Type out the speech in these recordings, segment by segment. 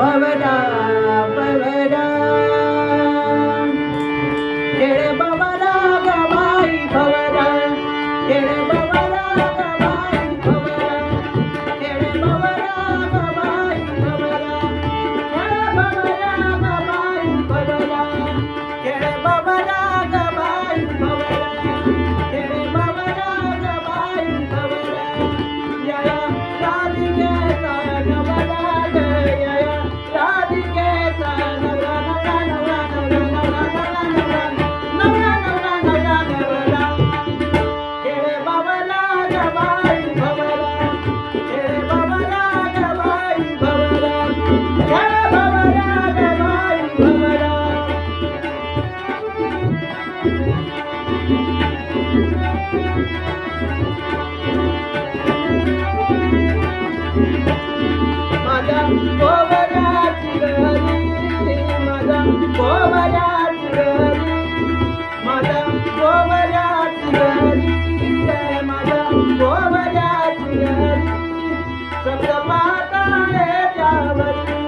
Pavada, Pavada. காவல்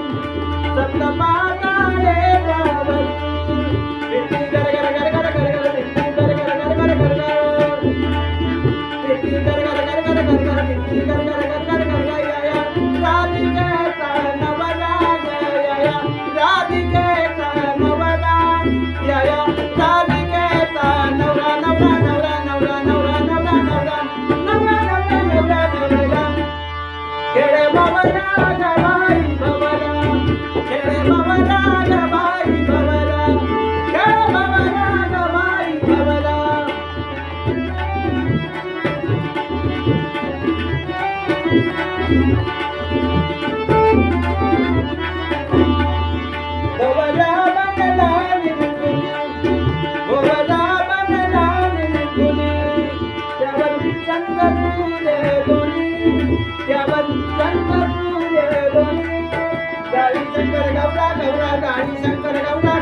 शंकर गौरा गौरा गाणी शंकर गौरा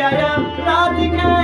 जय राधिका